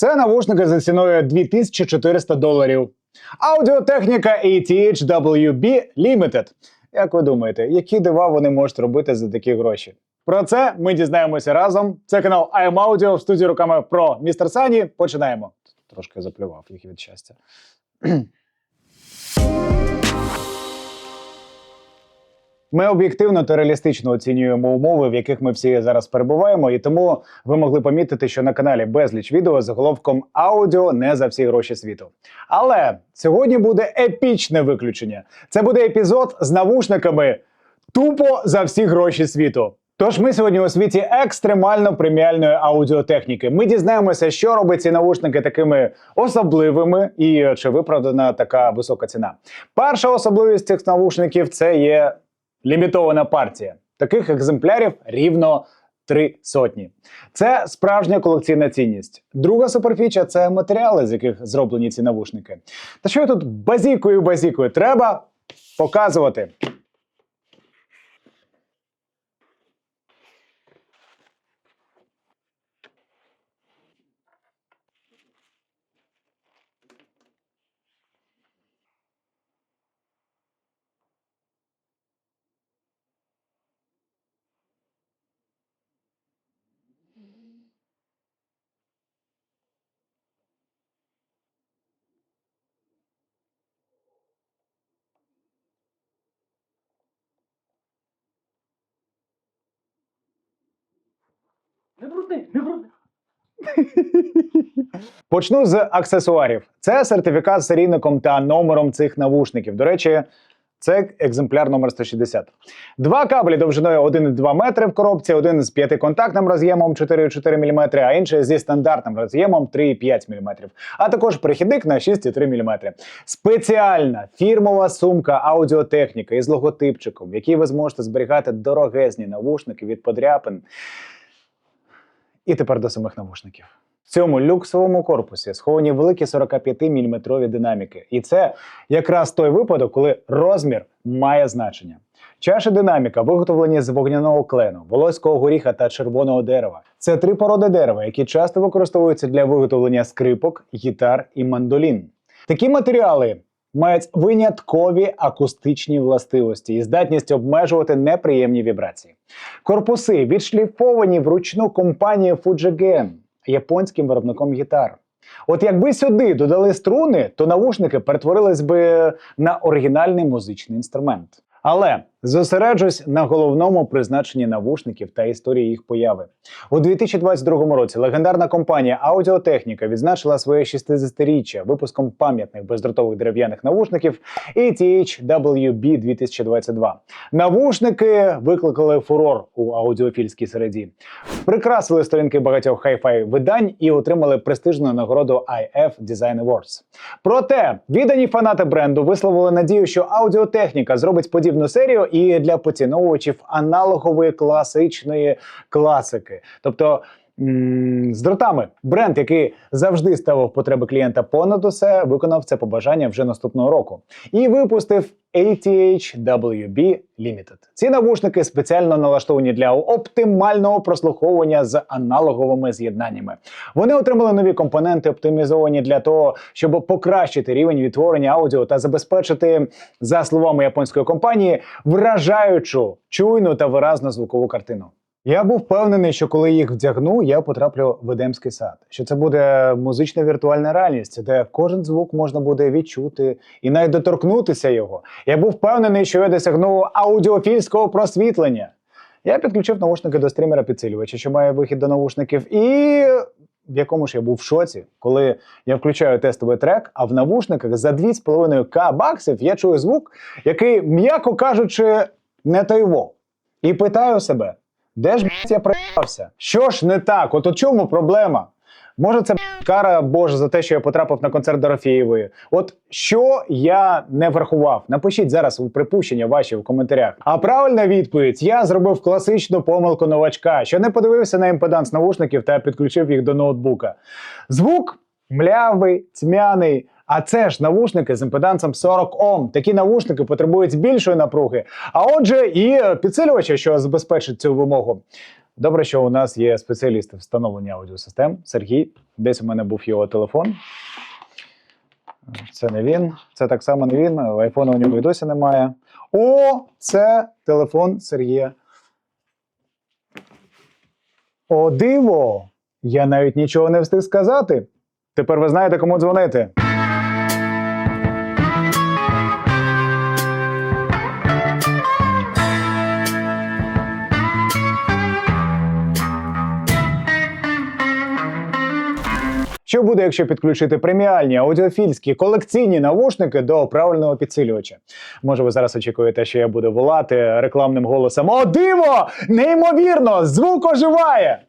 Це навушники за ціною 2400 доларів. Аудіотехніка ATH-WB Limited. Як ви думаєте, які дива вони можуть робити за такі гроші? Про це ми дізнаємося разом. Це канал IM Audio в студії руками про містер Сані. Починаємо. Трошки заплював їх від щастя. Ми об'єктивно та реалістично оцінюємо умови, в яких ми всі зараз перебуваємо, і тому ви могли помітити, що на каналі безліч відео з заголовком аудіо не за всі гроші світу. Але сьогодні буде епічне виключення. Це буде епізод з навушниками тупо за всі гроші світу. Тож ми сьогодні у світі екстремально преміальної аудіотехніки. Ми дізнаємося, що робить ці навушники такими особливими і чи виправдана така висока ціна. Перша особливість цих навушників це є лімітована партія. Таких екземплярів рівно три сотні. Це справжня колекційна цінність. Друга суперфіча це матеріали, з яких зроблені ці навушники. Та що я тут базікою базікою? Треба показувати. Не брудни, не брудни. Почну з аксесуарів. Це сертифікат з серійником та номером цих навушників. До речі, це екземпляр номер 160. Два кабелі довжиною 1,2 метри в коробці, один з п'ятиконтактним роз'ємом 4,4 мм, а інший зі стандартним роз'ємом 3,5 мм. А також перехідник на 6,3 мм. Спеціальна фірмова сумка аудіотехніка із логотипчиком, в якій ви зможете зберігати дорогезні навушники від подряпин. І тепер до самих навушників. В цьому люксовому корпусі сховані великі 45-мм динаміки. І це якраз той випадок, коли розмір має значення. Чаші динаміка виготовлені з вогняного клену, волоського горіха та червоного дерева. Це три породи дерева, які часто використовуються для виготовлення скрипок, гітар і мандолін. Такі матеріали мають виняткові акустичні властивості і здатність обмежувати неприємні вібрації. Корпуси відшліфовані вручну компанією Fujigen, японським виробником гітар. От якби сюди додали струни, то навушники перетворились би на оригінальний музичний інструмент. Але зосереджусь на головному призначенні навушників та історії їх появи. У 2022 році легендарна компанія Аудіотехніка відзначила своє 60-річчя випуском пам'ятних бездротових дерев'яних навушників ATH-WB 2022. Навушники викликали фурор у аудіофільській середі, прикрасили сторінки багатьох хай-фай видань і отримали престижну нагороду IF Design Awards. Проте віддані фанати бренду висловили надію, що аудіотехніка зробить подібну серію і для поціновувачів аналогової класичної класики, тобто. З дротами бренд, який завжди ставив потреби клієнта понад усе, виконав це побажання вже наступного року і випустив ATH-WB Limited. Ці навушники спеціально налаштовані для оптимального прослуховування з аналоговими з'єднаннями. Вони отримали нові компоненти, оптимізовані для того, щоб покращити рівень відтворення аудіо та забезпечити, за словами японської компанії, вражаючу чуйну та виразну звукову картину. Я був впевнений, що коли їх вдягну, я потраплю в Едемський сад. Що це буде музична віртуальна реальність, де кожен звук можна буде відчути і навіть доторкнутися його. Я був впевнений, що я досягну аудіофільського просвітлення. Я підключив наушники до стрімера підсилювача, що має вихід до наушників, і в якому ж я був в шоці, коли я включаю тестовий трек, а в навушниках за 2,5к баксів я чую звук, який, м'яко кажучи, не той во. І питаю себе, де ж я проїбався? Що ж не так? От у чому проблема? Може, це кара Божа за те, що я потрапив на концерт Дорофєєвої. От що я не врахував? Напишіть зараз у припущення ваші в коментарях. А правильна відповідь: я зробив класичну помилку новачка, що не подивився на імпеданс навушників та підключив їх до ноутбука. Звук млявий, тьмяний. А це ж навушники з імпедансом 40 Ом. Такі навушники потребують більшої напруги. А отже, і підсилювача, що забезпечить цю вимогу. Добре, що у нас є спеціалісти встановлення аудіосистем. Сергій, десь у мене був його телефон. Це не він, це так само не він. Айфона у нього і досі немає. О, це телефон Сергія. О, диво! Я навіть нічого не встиг сказати. Тепер ви знаєте, кому дзвонити. Що буде, якщо підключити преміальні аудіофільські колекційні навушники до правильного підсилювача? Може, ви зараз очікуєте, що я буду волати рекламним голосом: О, диво! Неймовірно! Звук оживає!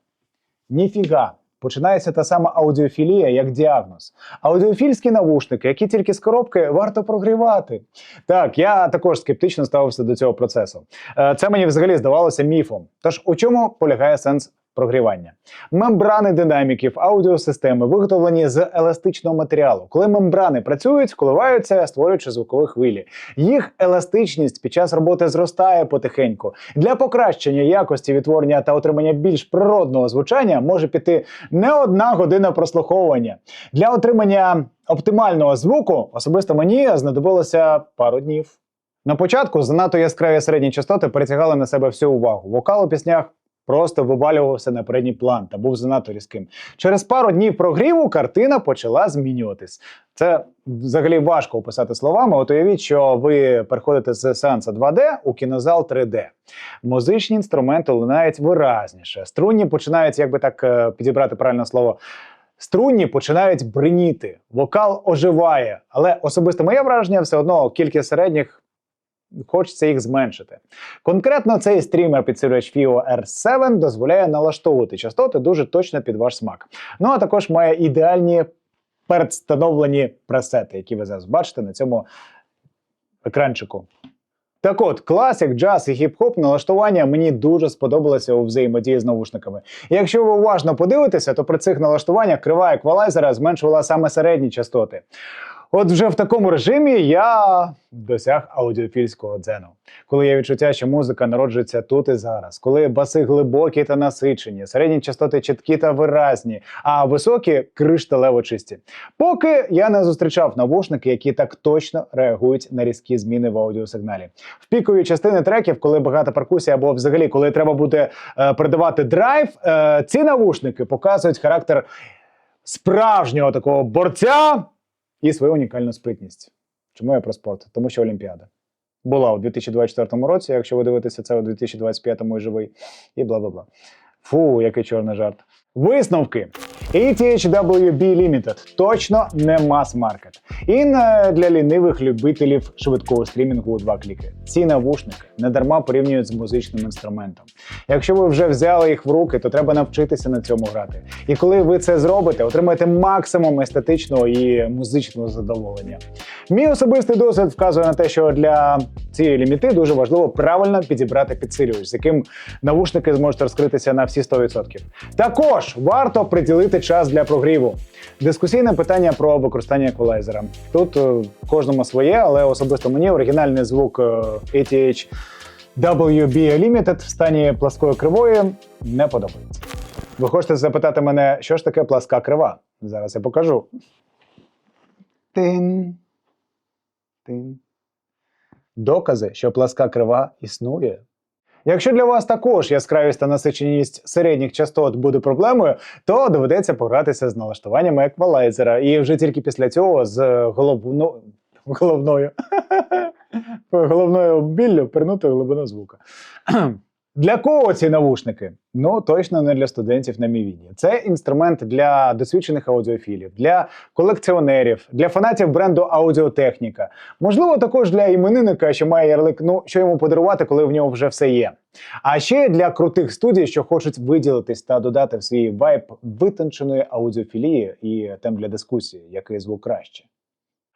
Ніфіга! Починається та сама аудіофілія як діагноз. Аудіофільські навушники, які тільки з коробки, варто прогрівати. Так, я також скептично ставився до цього процесу. Е, Це мені взагалі здавалося міфом. Тож у чому полягає сенс прогрівання? Мембрани динаміків, аудіосистеми виготовлені з еластичного матеріалу. Коли мембрани працюють, коливаються, створюючи звукові хвилі. Їх еластичність під час роботи зростає потихеньку. Для покращення якості відтворення та отримання більш природного звучання може піти не одна година прослуховування. Для отримання оптимального звуку особисто мені знадобилося пару днів. На початку занадто яскраві середні частоти притягали на себе всю увагу. Вокал у піснях просто вивалювався на передній план та був занадто різким. Через пару днів прогріву картина почала змінюватись. Це взагалі важко описати словами. От уявіть, що ви переходите з сеансу 2D у кінозал 3D. Музичні інструменти лунають виразніше. Струнні починають, як би так е, підібрати правильне слово. Струнні починають бриніти, вокал оживає, але особисто моє враження все одно кількість середніх хочеться їх зменшити. Конкретно цей стрімер підсилювач FIO R7 дозволяє налаштовувати частоти дуже точно під ваш смак. Ну а також має ідеальні передстановлені пресети, які ви зараз бачите на цьому екранчику. Так от, класик, джаз і хіп-хоп налаштування мені дуже сподобалося у взаємодії з навушниками. Якщо ви уважно подивитеся, то при цих налаштуваннях крива еквалайзера зменшувала саме середні частоти. От вже в такому режимі я досяг аудіофільського дзену, коли є відчуття, що музика народжується тут і зараз, коли баси глибокі та насичені, середні частоти чіткі та виразні, а високі кришталево чисті. Поки я не зустрічав навушники, які так точно реагують на різкі зміни в аудіосигналі. В пікові частини треків, коли багата перкусія, або взагалі, коли треба буде е, передавати драйв, е, ці навушники показують характер справжнього такого борця і свою унікальну спритність. Чому я про спорт? Тому що Олімпіада була у 2024 році, якщо ви дивитеся це у 2025 і живий, і бла бла бла. Фу, який чорний жарт. Висновки. ATHWB Limited точно не мас-маркет. І не для лінивих любителів швидкого стрімінгу у два кліки. Ці навушники не дарма порівнюють з музичним інструментом. Якщо ви вже взяли їх в руки, то треба навчитися на цьому грати. І коли ви це зробите, отримаєте максимум естетичного і музичного задоволення. Мій особистий досвід вказує на те, що для цієї ліміти дуже важливо правильно підібрати підсилювач, з яким навушники зможуть розкритися на всі 100%. Також варто приділити час для прогріву. Дискусійне питання про використання еквалайзера. Тут е, кожному своє, але особисто мені оригінальний звук е, ATH WB Limited в стані пласкої кривої не подобається. Ви хочете запитати мене, що ж таке пласка крива? Зараз я покажу. Тин. Тин. Докази, що пласка крива існує. Якщо для вас також яскравість та насиченість середніх частот буде проблемою, то доведеться погратися з налаштуваннями еквалайзера. І вже тільки після цього з головно... головною головною біллю пернути глибину звука. Для кого ці навушники? Ну точно не для студентів на мівіні. Це інструмент для досвідчених аудіофілів, для колекціонерів, для фанатів бренду аудіотехніка. Можливо, також для іменинника, що має ярлик, ну що йому подарувати, коли в нього вже все є. А ще для крутих студій, що хочуть виділитись та додати в свій вайб витонченої аудіофілії і тем для дискусії, який звук краще.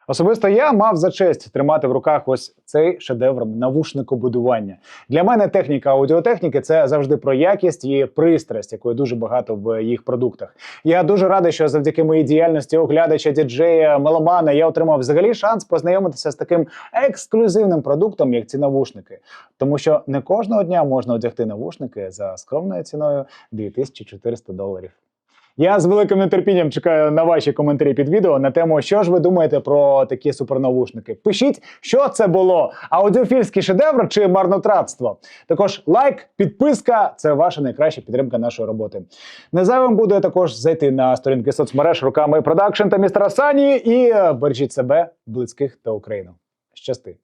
Особисто я мав за честь тримати в руках ось цей шедевр навушникобудування. Для мене техніка аудіотехніки це завжди про якість і пристрасть, якої дуже багато в їх продуктах. Я дуже радий, що завдяки моїй діяльності оглядача, діджея, меломана я отримав взагалі шанс познайомитися з таким ексклюзивним продуктом, як ці навушники. Тому що не кожного дня можна одягти навушники за скромною ціною 2400 доларів. Я з великим нетерпінням чекаю на ваші коментарі під відео на тему, що ж ви думаєте про такі супернавушники. Пишіть, що це було: аудіофільський шедевр чи марнотратство. Також лайк, підписка це ваша найкраща підтримка нашої роботи. Не зайвим буде також зайти на сторінки соцмереж руками продакшн та містера Сані і е, бережіть себе, близьких та Україну. Щасти!